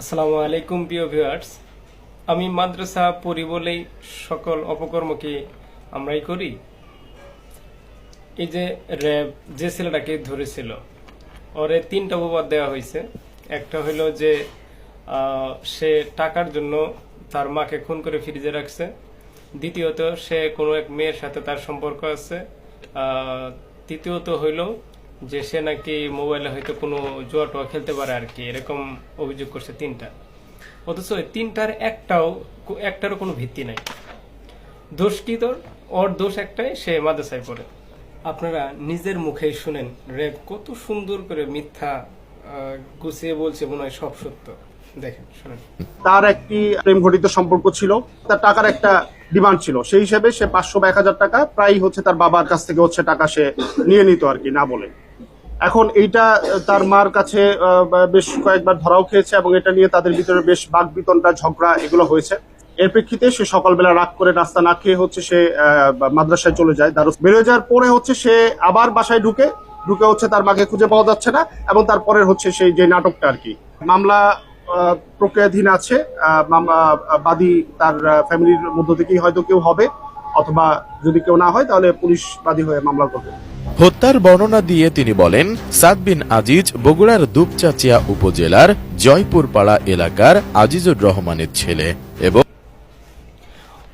আসসালামু আলাইকুম, প্রিয় ভিউয়ার্স। আমি মাদ্রাসা পড়ি বলেই সকল অপকর্মকে আমরাই করি। এই যে র্যাব, যে ছেলেটাকে ধরেছিল, ওরে তিনটা অপবাদ দেওয়া হয়েছে। একটা হলো যে সে টাকার জন্য তার মাকে খুন করে ফ্রিজে রাখছে। দ্বিতীয়ত, সে কোনো এক মেয়ের সাথে তার সম্পর্ক আছে। তৃতীয়ত হইল যে সে নাকি মোবাইলে হয়তো কোনো জুয়া টুয়া খেলতে পারে আর কি, এরকম অভিযোগ করছে তিনটা। অথচ তিনটার একটাও একটারও কোনো ভিত্তি নাই। দোষ কি তোর? ওর দোষ একটাই, সে মাদ্রাসায় পড়ে। আপনারা নিজের মুখেই শুনেন র্যাব কত সুন্দর করে মিথ্যা গুছিয়ে বলছে, মনে হয় সব সত্য। দেখেন, শুনেন। তার একটি প্রেম ঘটিত সম্পর্ক ছিল, তার টাকার একটা ডিমান্ড ছিল। সেই হিসেবে সে পাঁচশো বা এক হাজার টাকা প্রায় হচ্ছে তার বাবার কাছ থেকে হচ্ছে টাকা সে নিয়ে নিত আর কি, না বলে। এখন এইটা তার মার কাছে বেশ কয়েকবার ধরাও খেয়েছে এবং এটা নিয়ে তাদের ভিতরে বেশ বাক বিতনটা ঝগড়া এগুলো হয়েছে। এর প্রেক্ষিতে সে সকালবেলা রাগ করে নাস্তা না খেয়ে হচ্ছে সে মাদ্রাসায় চলে যায়। দারুস বেরোয় যাওয়ার পরে হচ্ছে সে আবার বাসায় ঢুকে ঢুকে হচ্ছে তার মাকে খুঁজে পাওয়া যাচ্ছে না এবং তারপরে হচ্ছে সেই যে নাটকটা আর কি। মামলা প্রক্রিয়াধীন আছে বাদী তার ফ্যামিলির মধ্য থেকেই হয়তো কেউ হবে, অথবা যদি কেউ না হয় তাহলে পুলিশ বাদী হয়ে মামলা করবে। হত্যার বর্ণনা দিয়ে তিনি বলেন সাদ বিন আজিজ বগুড়ার দুপচাচিয়া উপজেলার জয়পুরপাড়া এলাকার আজিজুর রহমানের ছেলে এবং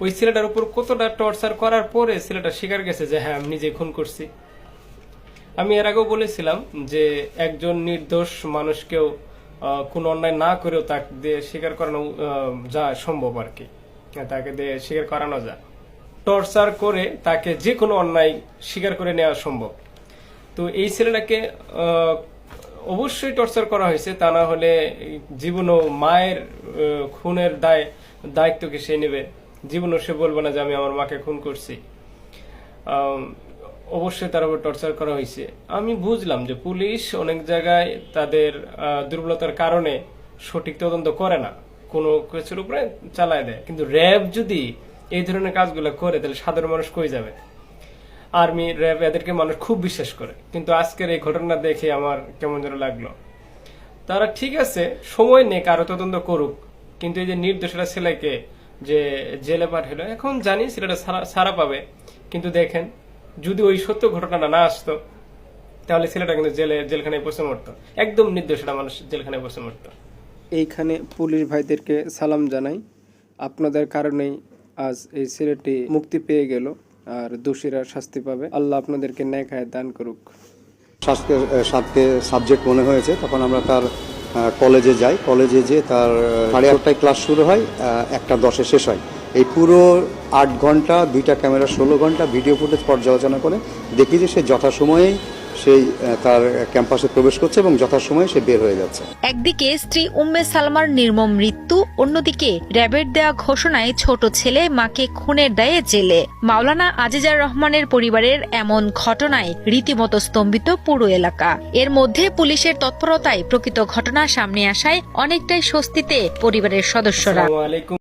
ওই ছেলেটার উপর কতটা টর্চার করার পরে ছেলেটা স্বীকার গেছে যে হ্যাঁ আমি নিজে খুন করছি। আমি এর আগেও বলেছিলাম যে একজন নির্দোষ মানুষকেও কোনো অন্যায় না করেও তাকে দিয়ে স্বীকার করানো যায় সম্ভব আর কি। হ্যাঁ, তাকে দিয়ে স্বীকার করানো যায়। টর্চার করে তাকে যে কোনো অন্যায় স্বীকার করে নেওয়া সম্ভব। তো এই ছেলেটাকে অবশ্যই টর্চার করা হয়েছে, তা না হলে জীবনও মায়ের খুনের দায়, দায়িত্বকে সে নেবে। জীবনও সে বলবে না যে আমি আমার মাকে খুন করছি। অবশ্যই তার উপর টর্চার করা হয়েছে। আমি বুঝলাম যে পুলিশ অনেক জায়গায় তাদের দুর্বলতার কারণে সঠিক তদন্ত করে না। কোনো কিছুর উপরে চালায় দেয়। কিন্তু র্যাব যদি এই ধরনের কাজগুলো করে তাহলে সাধারণ মানুষ কই যাবে? আর্মি র্যাব এদেরকে মানুষ খুব বিশ্বাস করে। কিন্তু আজকের এই ঘটনা দেখে আমার কেমন যেন লাগল। তারা ঠিক আছে, সময় নেই কারও তদন্ত করুক, কিন্তু এই যে নির্দোষরা ছেলেকে যে জেলে পাঠালো, এখন জানি ছেলেটা সারা- পাবে। কিন্তু দেখেন, যদি ওই সত্য ঘটনাটা না আসতো, তাহলে ছেলেটা কিন্তু জেলে, জেলখানায় বসে মরতো। একদম নির্দোষরা মানুষ জেলখানায় বসে মরতো। এইখানে পুলিশ ভাইদেরকে সালাম জানাই। আপনাদের কারণেই আজ এই ছেলেটি মুক্তি পেয়ে গেল আর দোষীরা শাস্তি পাবে। আল্লাহ আপনাদেরকে ন্যায় খায় দান করুক। সাতকে সাতকে সাবজেক্ট মনে হয়েছে, তখন আমরা তার কলেজে যাই। কলেজে যে তার সাড়ে আটটায় ক্লাস শুরু হয় একটা দশে শেষ হয়। এই পুরো আট ঘণ্টা, দুইটা ক্যামেরা ষোলো ঘণ্টা ভিডিও ফুটেজ পর্যালোচনা করে দেখি যে সে যথাসময়েই সেই তার ক্যাম্পাসে প্রবেশ করছে এবং যথাসময়ে সে বের হয়ে যাচ্ছে। একদিকে স্ত্রী উম্মে সালমার নির্মম মৃত্যু অন্যদিকে র্যাবের দেয়া ঘোষণায় ছোট ছেলে মাকে খুনের দায়ে জেলে। মাওলানা আজিজার রহমানের পরিবারের এমন ঘটনায় রীতিমতো স্তম্ভিত পুরো এলাকা। এর মধ্যে পুলিশের তৎপরতায় প্রকৃত ঘটনা সামনে আসায় অনেকটাই স্বস্তিতে পরিবারের সদস্যরা।